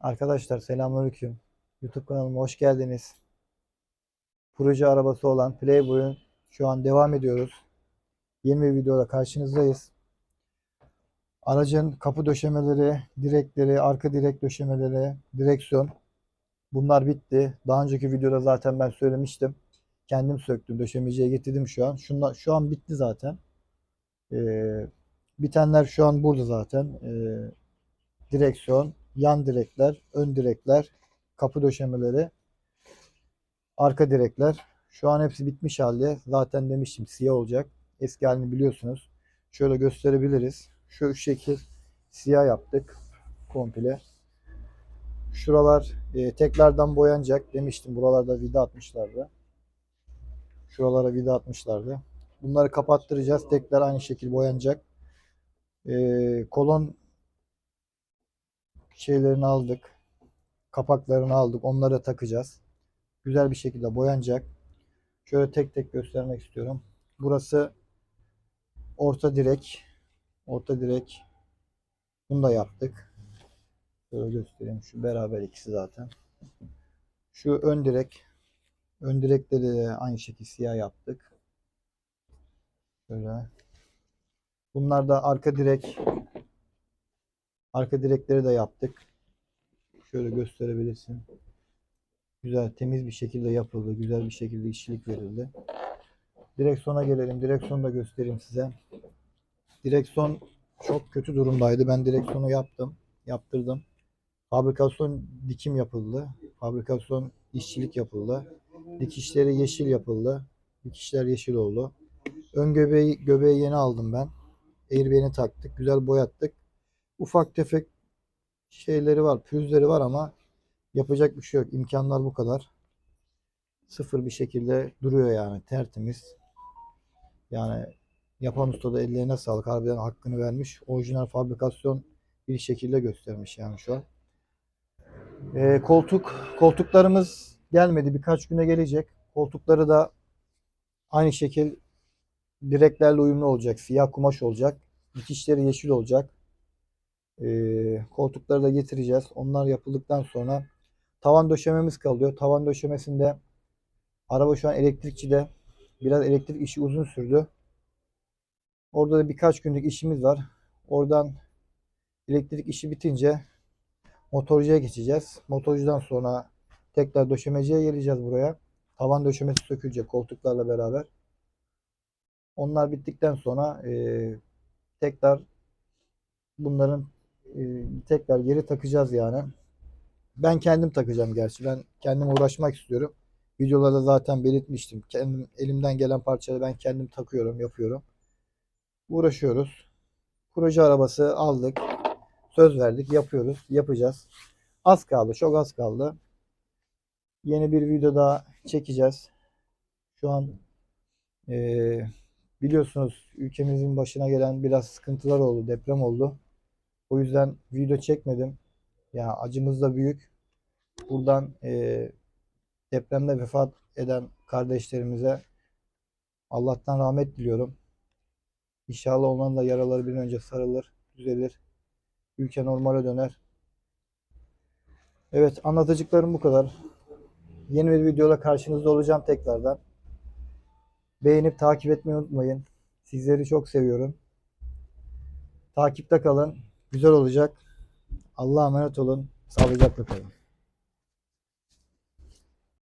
Arkadaşlar selamünaleyküm. YouTube kanalıma hoş geldiniz. Proje arabası olan Playboy'un şu an devam ediyoruz. Yeni bir videoda karşınızdayız. Aracın kapı döşemeleri, direkleri, arka direk döşemeleri, direksiyon bunlar bitti. Daha önceki videoda zaten ben söylemiştim. Kendim söktüm, döşemeciye getirdim şu an. Şunlar şu an bitti zaten. Ee, bitenler şu an burada zaten. Ee, direksiyon, yan direkler, ön direkler, kapı döşemeleri, arka direkler. Şu an hepsi bitmiş halde. Zaten demiştim siyah olacak. Eski halini biliyorsunuz. Şöyle gösterebiliriz. Şu şekil siyah yaptık komple. Şuralar e, tekrardan boyanacak demiştim. Buralarda vida atmışlardı. Şuralara vida atmışlardı. Bunları kapattıracağız. Tekrar aynı şekil boyanacak. E, kolon şeylerini aldık. Kapaklarını aldık. Onları takacağız. Güzel bir şekilde boyanacak. Şöyle tek tek göstermek istiyorum. Burası orta direk. Orta direk. Bunu da yaptık. Şöyle göstereyim. Şu beraber ikisi zaten. Şu ön direk. Ön direkleri de aynı şekilde siyah yaptık. Şöyle. Bunlar da arka direk. Arka direkleri de yaptık. Şöyle gösterebilirsin. Güzel, temiz bir şekilde yapıldı. Güzel bir şekilde işçilik verildi. Direksiyona gelelim. Direksiyonu da göstereyim size. Direksiyon çok kötü durumdaydı. Ben direksiyonu yaptım. Yaptırdım. Fabrikasyon dikim yapıldı. Fabrikasyon işçilik yapıldı. Dikişleri yeşil yapıldı. Dikişler yeşil oldu. Ön göbeği, göbeği yeni aldım ben. Airbag'ini taktık. Güzel boyattık. Ufak tefek şeyleri var, pürüzleri var ama yapacak bir şey yok. İmkanlar bu kadar. Sıfır bir şekilde duruyor yani tertemiz. Yani yapan usta da ellerine sağlık. Harbiden hakkını vermiş. Orijinal fabrikasyon bir şekilde göstermiş yani şu an. Ee, koltuk koltuklarımız gelmedi. Birkaç güne gelecek. Koltukları da aynı şekil direklerle uyumlu olacak. Siyah kumaş olacak. Dikişleri yeşil olacak. Ee, koltukları da getireceğiz. Onlar yapıldıktan sonra tavan döşememiz kalıyor. Tavan döşemesinde araba şu an elektrikçide. Biraz elektrik işi uzun sürdü. Orada da birkaç günlük işimiz var. Oradan elektrik işi bitince motorcuya geçeceğiz. Motorcudan sonra tekrar döşemeciye geleceğiz buraya. Tavan döşemesi sökülecek koltuklarla beraber. Onlar bittikten sonra eee, tekrar bunların e, tekrar geri takacağız yani. Ben kendim takacağım gerçi. Ben kendim uğraşmak istiyorum. Videolarda zaten belirtmiştim. Kendim elimden gelen parçaları ben kendim takıyorum, yapıyorum. Uğraşıyoruz. Proje arabası aldık. Söz verdik, yapıyoruz, yapacağız. Az kaldı, çok az kaldı. Yeni bir video daha çekeceğiz. Şu an e, biliyorsunuz ülkemizin başına gelen biraz sıkıntılar oldu, deprem oldu. O yüzden video çekmedim. Ya acımız da büyük. Buradan eee, depremde vefat eden kardeşlerimize Allah'tan rahmet diliyorum. İnşallah onların da yaraları bir önce sarılır, düzelir. Ülke normale döner. Evet, anlatacaklarım bu kadar. Yeni bir videoda karşınızda olacağım tekrardan. Beğenip takip etmeyi unutmayın. Sizleri çok seviyorum. Takipte kalın. Güzel olacak. Allah'a emanet olun. Sağlıcakla kalın.